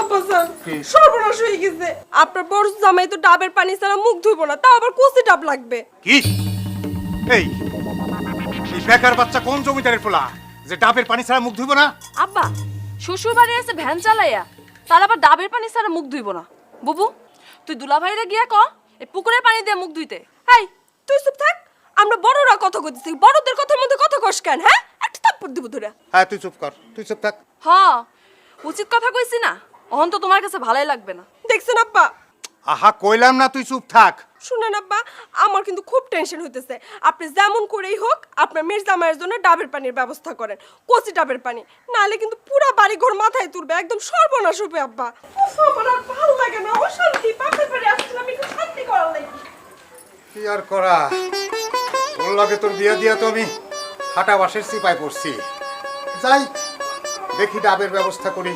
আব্বা স্যার কি? সর্বনাশ হয়ে গেছে। আপনার বড় জামাই তো ডাবের পানি ছাড়া মুখ ধুইব না তাও আবার কচি ডাব লাগবে। কি? এই এই বেকার বাচ্চা কোন জমিদারের পোলা যে ডাবের পানি ছাড়া মুখ ধুইব না? আব্বা শ্বশুর বাড়ি আছে ভ্যান চালাইয়া তার আবার ডাবের পানি ছাড়া মুখ ধুইব না। বুবু তুই গিয়া ক এই পুকুরের পানি দিয়ে মুখ ধুইতে। তুই চুপ থাক আমরা বড়রা কথা কইতেছি বড়দের কথার মধ্যে কথা কস কেন হ্যাঁ? একটা থাপ্পড় দিব তোরা। হ্যাঁ তুই চুপ কর তুই চুপ থাক। হ উচিত কথা কইছি না? অহন তো তোমার কাছে ভালোই লাগবে না। দেখছেন আব্বা? আহা কইলাম না তুই চুপ থাক। শুনেন আব্বা আমার কিন্তু খুব টেনশন হইতেছে। আপনি যেমন করেই হোক আপনার মেয়ের জামাইয়ের জন্য ডাবের পানির ব্যবস্থা করেন কচি ডাবের পানি। নাহলে কিন্তু পুরো বাড়ি ঘর মাথায় তুলবে একদম সর্বনাশ হবে আব্বা। উফ, আমার আর ভালো লাগে না আমার শান্তি বাপের বাড়ি আসছিলাম একটু শান্তি করার লাগি। কি আর করা? ওর লাগে তোর বিয়া দিয়া তো আমি হাটা বাসের সিপাই পড়ছি। যাই দেখি ডাবের ব্যবস্থা করি।